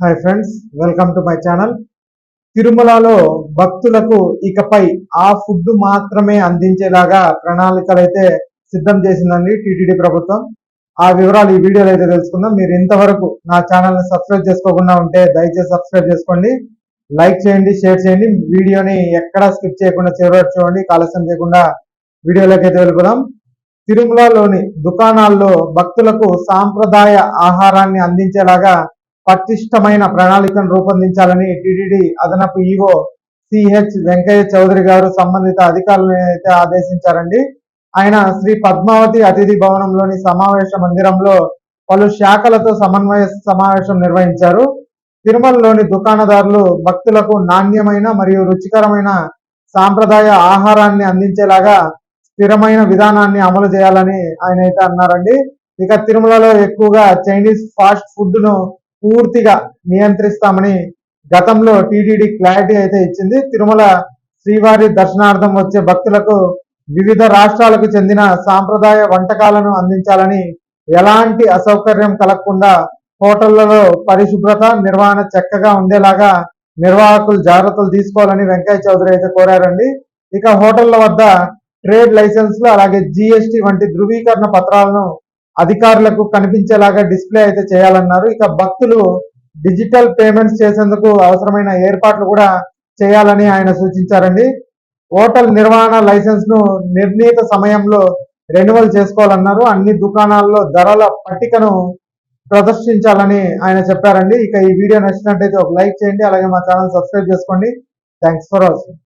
Hi friends welcome to my channel తిరుమలలో భక్తులకు ఇకపై ఆ ఫుడ్ మాత్రమే అందించేలాగా ప్రణాళికలు అయితే సిద్ధం చేసిందండి టీటీడీ ప్రభుత్వం. ఆ వివరాలు ఈ వీడియోలో అయితే తెలుసుకుందాం. మీరు ఇంతవరకు నా ఛానల్ని సబ్స్క్రైబ్ చేసుకోకుండా ఉంటే దయచేసి సబ్స్క్రైబ్ చేసుకోండి. లైక్ చేయండి షేర్ చేయండి. వీడియోని ఎక్కడా స్కిప్ చేయకుండా చివరి చూడండి. ఆలస్యం చేయకుండా వీడియోలోకి అయితే వెళ్ళిపోదాం. తిరుమలలోని దుకాణాల్లో భక్తులకు సాంప్రదాయ ఆహారాన్ని అందించేలాగా పటిష్టమైన ప్రణాళికను రూపొందించాలని టిటిడి అదనపు ఈవో సిహెచ్ వెంకయ్య చౌదరి గారు సంబంధిత అధికారులను అయితే ఆదేశించారండి. ఆయన శ్రీ పద్మావతి అతిథి భవనంలోని సమావేశ మందిరంలో పలు శాఖలతో సమన్వయ సమావేశం నిర్వహించారు. తిరుమలలోని దుకాణదారులు భక్తులకు నాణ్యమైన మరియు రుచికరమైన సాంప్రదాయ ఆహారాన్ని అందించేలాగా స్థిరమైన విధానాన్ని అమలు చేయాలని ఆయన అయితే అన్నారండి. ఇక తిరుమలలో ఎక్కువగా చైనీస్ ఫాస్ట్ ఫుడ్ను పూర్తిగా నియంత్రిస్తామని గతంలో టీటీడీ క్లారిటీ అయితే ఇచ్చింది. తిరుమల శ్రీవారి దర్శనార్థం వచ్చే భక్తులకు వివిధ రాష్ట్రాలకు చెందిన సాంప్రదాయ వంటకాలను అందించాలని ఎలాంటి అసౌకర్యం కలగకుండా హోటళ్ళలో పరిశుభ్రత నిర్వహణ చక్కగా ఉండేలాగా నిర్వాహకులు జాగ్రత్తలు తీసుకోవాలని వెంకయ్య చౌదరి అయితే కోరారండి. ఇక హోటళ్ళ వద్ద ట్రేడ్ లైసెన్స్లు అలాగే జిఎస్టి వంటి ధృవీకరణ పత్రాలను అధికారులకు కనిపించేలాగా డిస్ప్లే అయితే చేయాలన్నారు. ఇక భక్తులు డిజిటల్ పేమెంట్స్ చేసేందుకు అవసరమైన ఏర్పాట్లు కూడా చేయాలని ఆయన సూచించారండి. హోటల్ నిర్వహణ లైసెన్స్ను నిర్ణీత సమయంలో రెన్యువల్ చేసుకోవాలన్నారు. అన్ని దుకాణాల్లో ధరల పట్టికను ప్రదర్శించాలని ఆయన చెప్పారండి. ఇక ఈ వీడియో నచ్చినట్టయితే ఒక లైక్ చేయండి. అలాగే మా ఛానల్ సబ్స్క్రైబ్ చేసుకోండి. Thanks for watching.